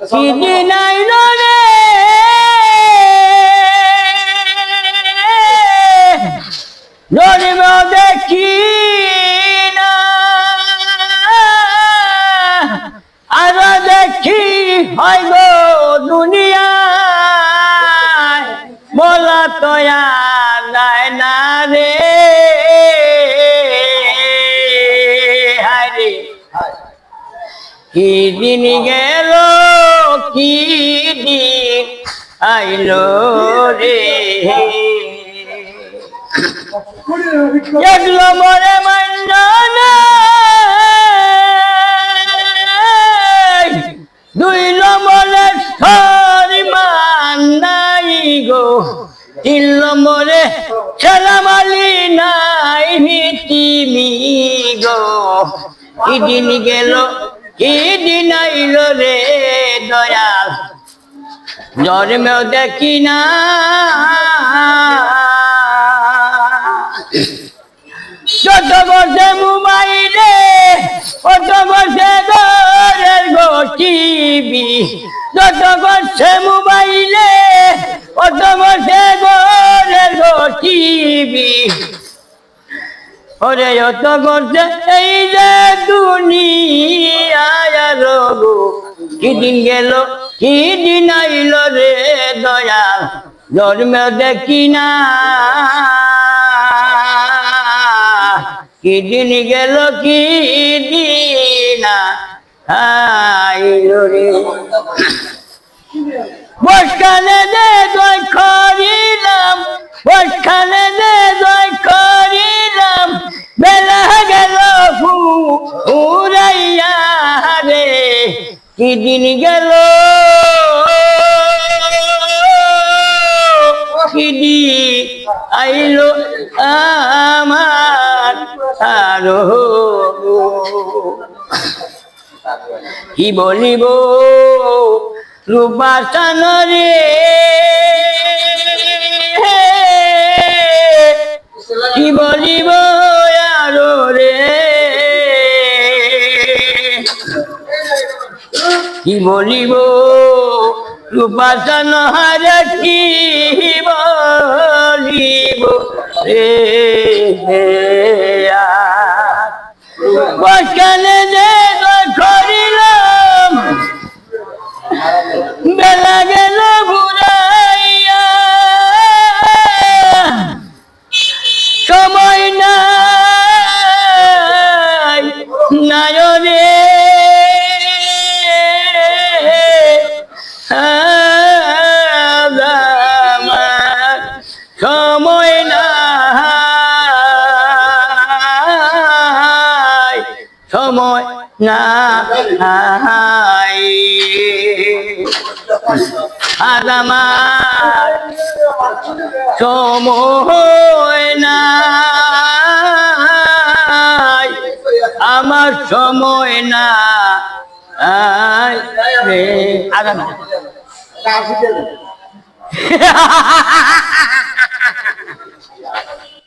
চিনি নাই রে ধরিব দেখি না আর দেখি হয় গো বলা তো আর যায় না রে। হায় কি দিন গেল কি দিন আইলো রে। এগুলো মরে মঞ্জনা দুই নম্বরে সরি মান্দাই গো। তিন নম্বরে সালামালি নাই মিটিমি গো। কি দিন গেল, কি দিন আইল রে। দয়াল জন্মেও দেখি না। যত বসে মোবাইলে কত বসে ঘরের গো টিভি যত বসে মোবাইলে কত বসে ঘরের গো টিভি ওরে যত করছে এই যে দুনিয়ায় রঘু কি দিন গেল, কি দিন আইল রে দয়া, জন্মে দেখি না। কি দিন গেল, কি দিন আইল রে। বসখানে দে জয় কি দিন গেল? দিন আইলো আমার আরও কি বলিব রূপাসন রে কি বলিব বলিব রূপাসন হারে কি বলিব? রে বেলা গেল সময় নাই নায়রে আমার সময় নাই। আর আমার সময় নাই। আমার সময় না রে। আগামী